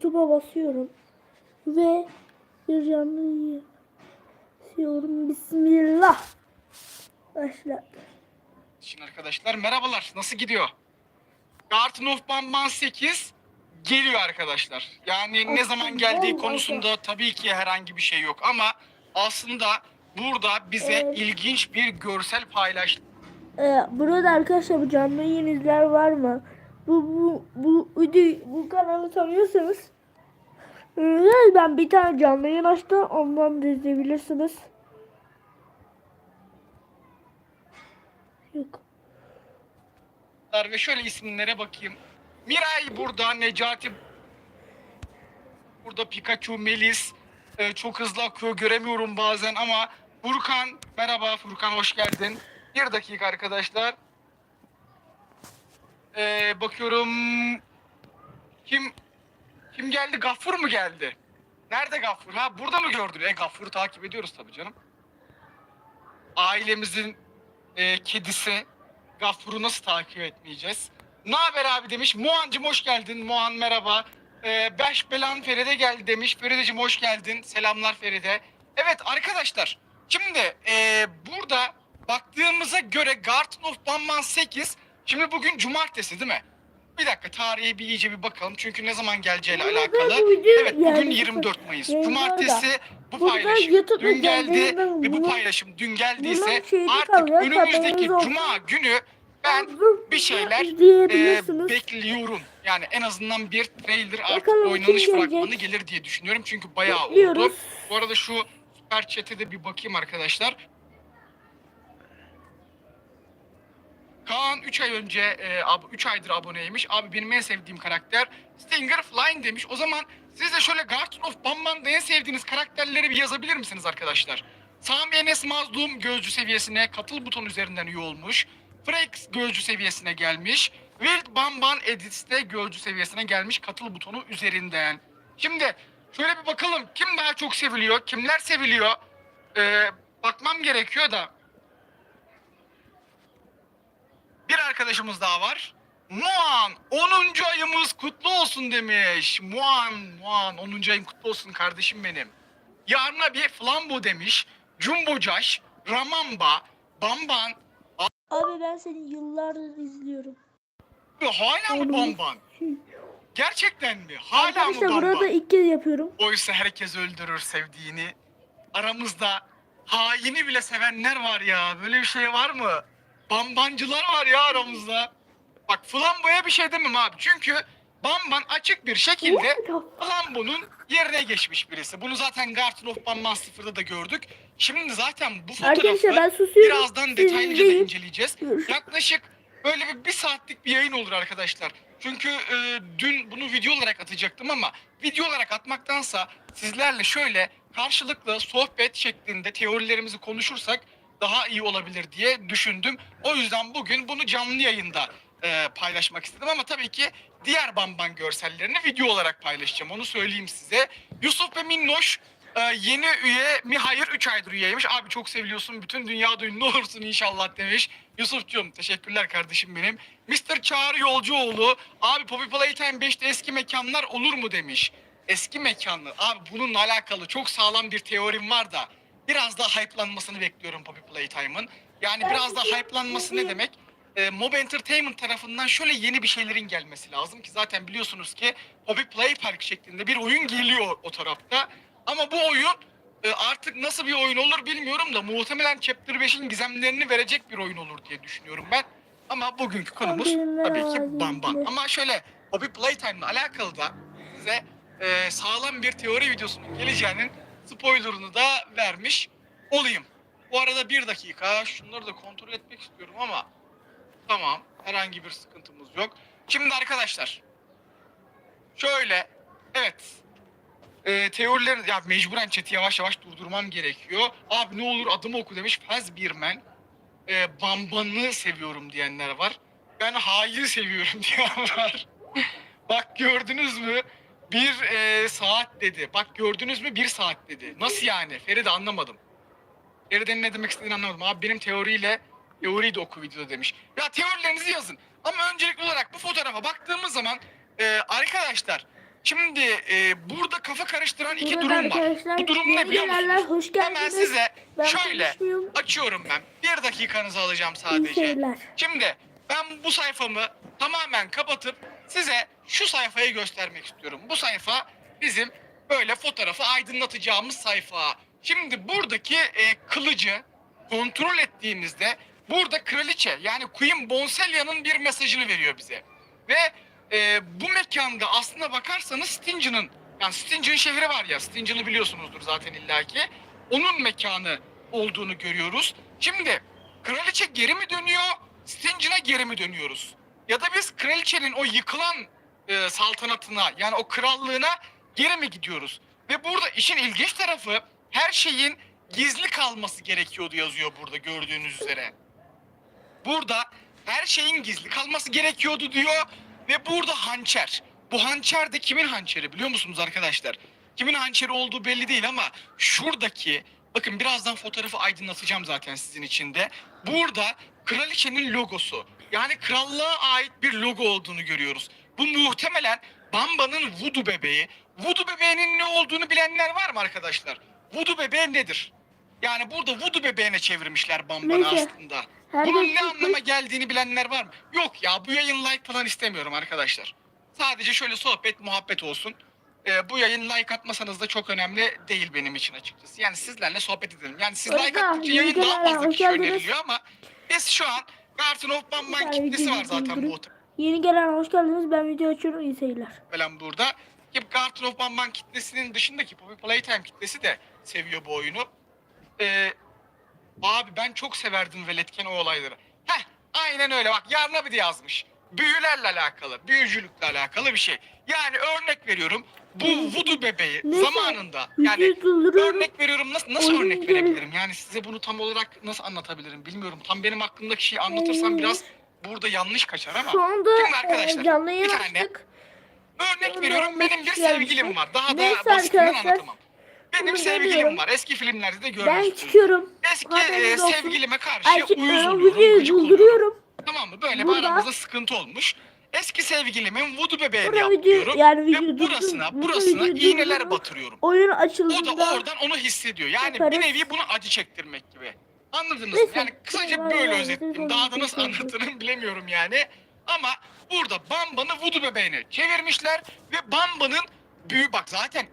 YouTube'a basıyorum. Ve bir canlı yazıyorum. Bismillah. Başla. Şimdi arkadaşlar merhabalar. Nasıl gidiyor? Garden of Bamban 8 geliyor arkadaşlar. Yani ne zaman geldiği konusunda tabii ki herhangi bir şey yok ama aslında burada bize Evet. ilginç bir görsel paylaştı. Ee, burada arkadaşlar bu canlı yayın var mı? Bu bu bu videoyu, bu kanalı tanıyorsanız ee, ben bir tane canlı yayın açtım. Ondan da izleyebilirsiniz. Yok. Ve şöyle isimlere bakayım. Miray burada, Necati burada, Pikachu, Melis Ee, çok hızlı akıyor göremiyorum bazen ama Furkan, merhaba Furkan hoş geldin. Bir dakika arkadaşlar. Ee, bakıyorum kim kim geldi? Gaffur mu geldi? Nerede Gaffur? Ha burada mı gördün? E Gaffur'u takip ediyoruz tabii canım. Ailemizin e, kedisi Gaffur'u nasıl takip etmeyeceğiz? Ne haber abi demiş. Muancım hoş geldin. Muan merhaba. Ee, Beş Belan Feride geldi demiş. Ferideciğim hoş geldin. Selamlar Feride. Evet arkadaşlar. Şimdi e, burada baktığımıza göre Garden of Bamban 8. Şimdi bugün cumartesi değil mi? Bir dakika tarihe bir iyice bir bakalım. Çünkü ne zaman geleceğiyle Burada alakalı. bu video Evet bugün yani 24 Mayıs. yayınlar da. Cumartesi bu Burada paylaşım YouTube'da dün geldi geldiğinden ve bu paylaşım dün geldiyse bunun şeyini artık kalıyor, önümüzdeki haberiniz olsun. cuma günü ben bir şeyler e, izleyebilirsiniz. bekliyorum. Yani en azından bir trailer artık Bakalım oynanış kim fragmanı gelecek? gelir diye düşünüyorum. Çünkü bayağı oldu. Bu arada şu süper chat'e de bir bakayım arkadaşlar. Kaan 3 ay önce, e, 3 aydır aboneymiş. Abi benim en sevdiğim karakter Stinger Flying demiş. O zaman siz de şöyle Garden of Bamban'da en sevdiğiniz karakterleri bir yazabilir misiniz arkadaşlar? Sami Enes Mazlum gözcü seviyesine katıl buton üzerinden üye olmuş. Frex gözcü seviyesine gelmiş. Wild Bamban Edits'te gözcü seviyesine gelmiş katıl butonu üzerinden. Şimdi şöyle bir bakalım kim daha çok seviliyor, kimler seviliyor? Ee, bakmam gerekiyor da bir arkadaşımız daha var. Muan 10. ayımız kutlu olsun demiş. Muan, Muan 10. ayım kutlu olsun kardeşim benim. Yarına bir flambo demiş. Jumbo Josh, Ramamba, Bamban. Abi ben seni yıllardır izliyorum. Abi hala mı. Bamban? Gerçekten mi? Hala mı Arkadaşlar Bamban? burada ilk kez yapıyorum. Oysa herkes öldürür sevdiğini. Aramızda haini bile sevenler var ya. Böyle bir şey var mı? Bambancılar var ya aramızda. Bak Flambo'ya bir şey demem abi. Çünkü Bamban açık bir şekilde Flambo'nun yerine geçmiş birisi. Bunu zaten Garden of Bamban 0'da da gördük. Şimdi zaten bu fotoğrafı ben susuyorum. birazdan detaylıca da inceleyeceğiz. Yaklaşık böyle bir, bir saatlik bir yayın olur arkadaşlar. Çünkü e, dün bunu video olarak atacaktım ama video olarak atmaktansa sizlerle şöyle karşılıklı sohbet şeklinde teorilerimizi konuşursak daha iyi olabilir diye düşündüm. O yüzden bugün bunu canlı yayında e, paylaşmak istedim ama tabii ki diğer Bamban görsellerini video olarak paylaşacağım. Onu söyleyeyim size. Yusuf ve Minnoş e, yeni üye mi? Hayır 3 aydır üyeymiş. Abi çok seviliyorsun. Bütün dünyada ünlü olursun inşallah demiş. Yusuf'cum teşekkürler kardeşim benim. Mr. Çağrı Yolcuoğlu. Abi Poppy Playtime 5'te eski mekanlar olur mu demiş. Eski mekanlar. Abi bununla alakalı çok sağlam bir teorim var da biraz daha hype'lanmasını bekliyorum Poppy Playtime'ın. Yani biraz daha hype'lanması ne demek? E, Mob Entertainment tarafından şöyle yeni bir şeylerin gelmesi lazım ki zaten biliyorsunuz ki Poppy Play Park şeklinde bir oyun geliyor o tarafta. Ama bu oyun e, artık nasıl bir oyun olur bilmiyorum da muhtemelen Chapter 5'in gizemlerini verecek bir oyun olur diye düşünüyorum ben. Ama bugünkü konumuz tabii ki Bamban. Ama şöyle Poppy Playtime'la alakalı da size e, sağlam bir teori videosunun geleceğinin spoilerını da vermiş olayım. Bu arada bir dakika şunları da kontrol etmek istiyorum ama tamam herhangi bir sıkıntımız yok. Şimdi arkadaşlar şöyle evet e, teorilerin ya mecburen chat'i yavaş yavaş durdurmam gerekiyor. Abi ne olur adımı oku demiş Faz Birmen. E, Bamban'ı seviyorum diyenler var. Ben hayır seviyorum diyen var. Bak gördünüz mü? Bir e, saat dedi. Bak gördünüz mü? Bir saat dedi. Nasıl yani? Feride anlamadım. Feride'nin ne demek istediğini anlamadım. Abi benim teoriyle teoriyi de oku videoda demiş. Ya teorilerinizi yazın. Ama öncelikli olarak bu fotoğrafa baktığımız zaman e, arkadaşlar Şimdi e, burada kafa karıştıran iki Burada durum var. arkadaşlar Bu durum ne biliyor musunuz? hoş geldiniz. Hemen size Ben şöyle konuşmuyorum. açıyorum ben. Bir dakikanızı alacağım İyi sadece. seyirler. Şimdi ben bu sayfamı tamamen kapatıp size şu sayfayı göstermek istiyorum. Bu sayfa bizim böyle fotoğrafı aydınlatacağımız sayfa. Şimdi buradaki e, kılıcı kontrol ettiğimizde burada kraliçe yani Queen Bonselia'nın bir mesajını veriyor bize. Ve e, bu mekanda aslına bakarsanız Stinge'nin yani Stinge'in şehri var ya Stinge'ını biliyorsunuzdur zaten illaki. Onun mekanı olduğunu görüyoruz. Şimdi kraliçe geri mi dönüyor Stinge'ine geri mi dönüyoruz? Ya da biz kraliçenin o yıkılan e, saltanatına yani o krallığına geri mi gidiyoruz? Ve burada işin ilginç tarafı her şeyin gizli kalması gerekiyordu yazıyor burada gördüğünüz üzere. Burada her şeyin gizli kalması gerekiyordu diyor ve burada hançer. Bu hançer de kimin hançeri biliyor musunuz arkadaşlar? Kimin hançeri olduğu belli değil ama şuradaki bakın birazdan fotoğrafı aydınlatacağım zaten sizin için de. Burada kraliçenin logosu. Yani krallığa ait bir logo olduğunu görüyoruz. Bu muhtemelen Bamba'nın Voodoo bebeği. Voodoo bebeğinin ne olduğunu bilenler var mı arkadaşlar? Voodoo bebeği nedir? Yani burada Voodoo bebeğine çevirmişler Bamba'nı Neyse. aslında. Bunun ne anlama geldiğini bilenler var mı? Yok ya bu yayın like falan istemiyorum arkadaşlar. Sadece şöyle sohbet muhabbet olsun. Ee, bu yayın like atmasanız da çok önemli değil benim için açıkçası. Yani sizlerle sohbet edelim. Yani siz like Orada attıkça yayın daha fazla geldiniz. öneriliyor ama biz şu an Garton of Bamban Yani kitlesi var zaten bu durdurup- Yeni gelen hoş geldiniz. Ben video açıyorum. İyi seyirler. falan burada. Ki Garton of Bamban kitlesinin dışındaki Poppy Playtime kitlesi de seviyor bu oyunu. Ee, abi ben çok severdim veletken o olayları. Heh aynen öyle bak yarın abi de yazmış. Büyülerle alakalı, büyücülükle alakalı bir şey. Yani örnek veriyorum bu voodoo bebeği Neyse, zamanında yani örnek veriyorum nasıl nasıl Oyun örnek verebilirim? Yani size bunu tam olarak nasıl anlatabilirim bilmiyorum. Tam benim aklımdaki şeyi anlatırsam Ee, biraz burada yanlış kaçar ama. Şu anda Şimdi arkadaşlar, e, canlı bir tane. Örnek veriyorum benim bir sevgilim var. Daha da basitinden anlatamam. Benim sevgilim var. Eski filmlerde de Ben görmüştünüz. çıkıyorum. Eski e, sevgilime karşı uyuz Erkeklerin oluyorum. Tamam mı? Böyle Burada- aramızda sıkıntı olmuş. Eski sevgilimin voodoo bebeğini Burada video- yapıyorum. yani ve videoyu burasına, durdur- burasına videoyu iğneler durduruyorum. batırıyorum. Oyun O da oradan onu hissediyor. Yani Yaparız. bir nevi bunu acı çektirmek gibi. Anladınız mı? Neyse. Yani kısaca böyle vay, özetleyeyim. siz Daha onu da nasıl anlatırım bilemiyorum yani. Ama burada Bamba'nı voodoo bebeğine çevirmişler ve Bamba'nın büyü bak zaten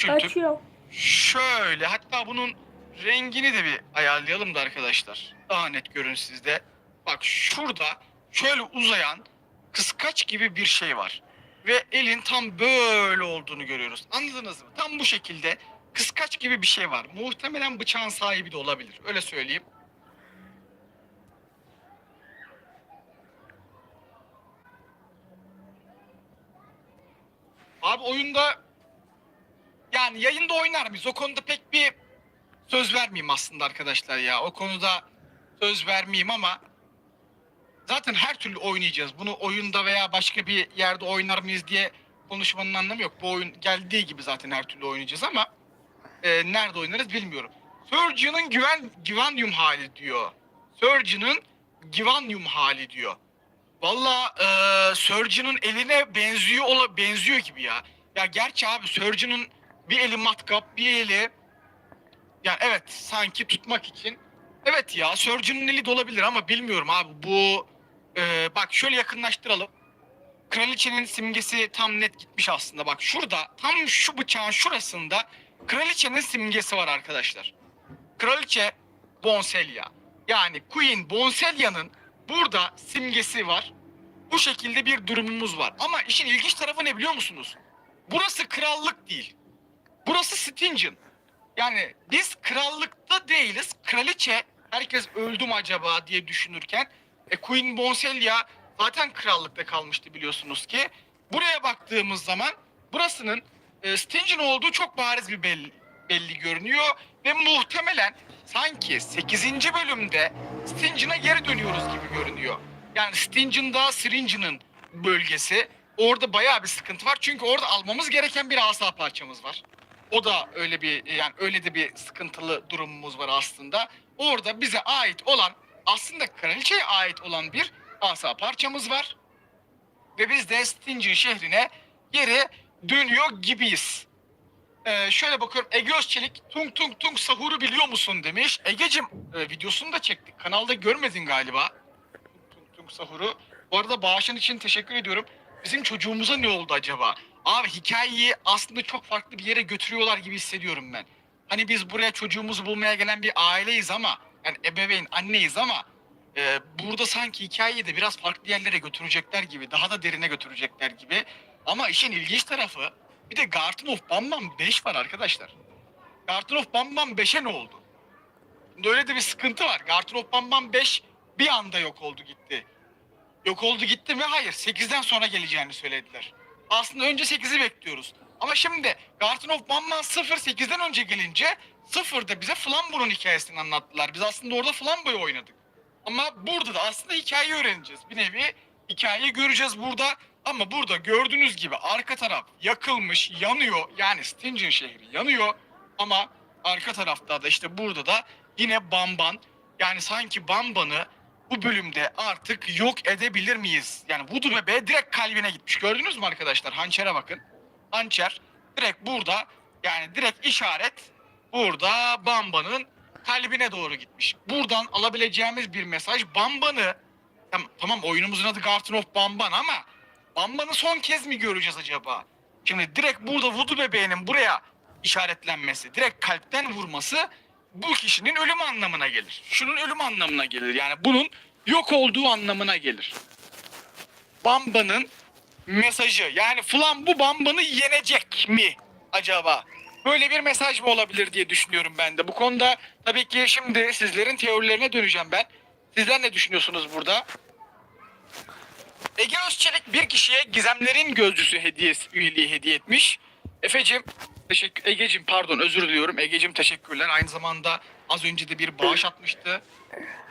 küçültüp şöyle hatta bunun rengini de bir ayarlayalım da arkadaşlar. Daha net görün sizde. Bak şurada şöyle uzayan kıskaç gibi bir şey var. Ve elin tam böyle olduğunu görüyoruz. Anladınız mı? Tam bu şekilde kıskaç gibi bir şey var. Muhtemelen bıçağın sahibi de olabilir. Öyle söyleyeyim. Abi oyunda yani yayında oynar mıyız? O konuda pek bir söz vermeyeyim aslında arkadaşlar ya. O konuda söz vermeyeyim ama zaten her türlü oynayacağız. Bunu oyunda veya başka bir yerde oynar mıyız diye konuşmanın anlamı yok. Bu oyun geldiği gibi zaten her türlü oynayacağız ama e, nerede oynarız bilmiyorum. Surgeon'ın güven, Givanium hali diyor. Surgeon'ın Givanium hali diyor. Valla e, Surgeon'ın eline benziyor ola benziyor gibi ya. Ya gerçi abi Surgeon'ın bir eli matkap, bir eli yani evet sanki tutmak için. Evet ya Surgeon'ın eli de olabilir ama bilmiyorum abi bu e, bak şöyle yakınlaştıralım. Kraliçenin simgesi tam net gitmiş aslında. Bak şurada tam şu bıçağın şurasında kraliçenin simgesi var arkadaşlar. Kraliçe Bonselya. Yani Queen Bonselya'nın burada simgesi var. Bu şekilde bir durumumuz var. Ama işin ilginç tarafı ne biliyor musunuz? Burası krallık değil. Burası Stingin. Yani biz krallıkta değiliz. Kraliçe herkes öldü mü acaba diye düşünürken e, Queen Bonselya zaten krallıkta kalmıştı biliyorsunuz ki. Buraya baktığımız zaman burasının e, Stingin olduğu çok bariz bir belli, belli görünüyor ve muhtemelen sanki 8. bölümde Stingin'a geri dönüyoruz gibi görünüyor. Yani Stingin'da Syringe'nin bölgesi. Orada bayağı bir sıkıntı var. Çünkü orada almamız gereken bir asa parçamız var. O da öyle bir yani öyle de bir sıkıntılı durumumuz var aslında. Orada bize ait olan aslında kraliçeye ait olan bir asa parçamız var. Ve biz de Stingin şehrine geri dönüyor gibiyiz. Ee, şöyle bakıyorum Ege Özçelik tung tung tung sahuru biliyor musun demiş. Ege'cim e, videosunu da çektik. Kanalda görmedin galiba. Tung tung sahuru. Bu arada bağışın için teşekkür ediyorum. Bizim çocuğumuza ne oldu acaba? Abi hikayeyi aslında çok farklı bir yere götürüyorlar gibi hissediyorum ben. Hani biz buraya çocuğumuzu bulmaya gelen bir aileyiz ama yani ebeveyn anneyiz ama e, burada sanki hikayeyi de biraz farklı yerlere götürecekler gibi, daha da derine götürecekler gibi. Ama işin ilginç tarafı bir de Garden of Bambam 5 var arkadaşlar. Garden of Bambam 5'e ne oldu? Şimdi öyle de bir sıkıntı var. Garden of Bambam 5 bir anda yok oldu gitti. Yok oldu gitti mi? Hayır. 8'den sonra geleceğini söylediler. Aslında önce 8'i bekliyoruz. Ama şimdi Garden of Bambam 0 8'den önce gelince 0'da bize Flambo'nun hikayesini anlattılar. Biz aslında orada Flambo'yu oynadık. Ama burada da aslında hikayeyi öğreneceğiz. Bir nevi hikayeyi göreceğiz burada. Ama burada gördüğünüz gibi arka taraf yakılmış, yanıyor. Yani Stingin şehri yanıyor. Ama arka tarafta da işte burada da yine Bamban. Yani sanki Bamban'ı bu bölümde artık yok edebilir miyiz? Yani Voodoo bebeğe direkt kalbine gitmiş. Gördünüz mü arkadaşlar? Hançere bakın. Hançer direkt burada yani direkt işaret burada Bamba'nın kalbine doğru gitmiş. Buradan alabileceğimiz bir mesaj Bamba'nı tamam, tamam oyunumuzun adı Garden of Bamban ama Bamba'nı son kez mi göreceğiz acaba? Şimdi direkt burada Voodoo bebeğinin buraya işaretlenmesi, direkt kalpten vurması bu kişinin ölüm anlamına gelir. Şunun ölüm anlamına gelir. Yani bunun yok olduğu anlamına gelir. Bamba'nın mesajı. Yani Flan bu Bamba'nı yenecek mi acaba? Böyle bir mesaj mı olabilir diye düşünüyorum ben de. Bu konuda tabii ki şimdi sizlerin teorilerine döneceğim ben. Sizler ne düşünüyorsunuz burada? Ege Özçelik bir kişiye gizemlerin gözcüsü hediyesi üyeliği hediye etmiş. Efe'cim teşekkür Ege'cim pardon özür diliyorum. Ege'cim teşekkürler. Aynı zamanda az önce de bir bağış atmıştı.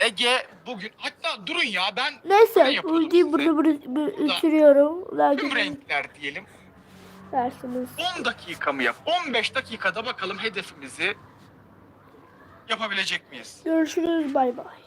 Ege bugün hatta durun ya ben Neyse size. burada burada bitiriyorum. tüm renkler diyelim. dersiniz. 10 dakika mı yap? 15 dakikada bakalım hedefimizi yapabilecek miyiz? Görüşürüz bay bay.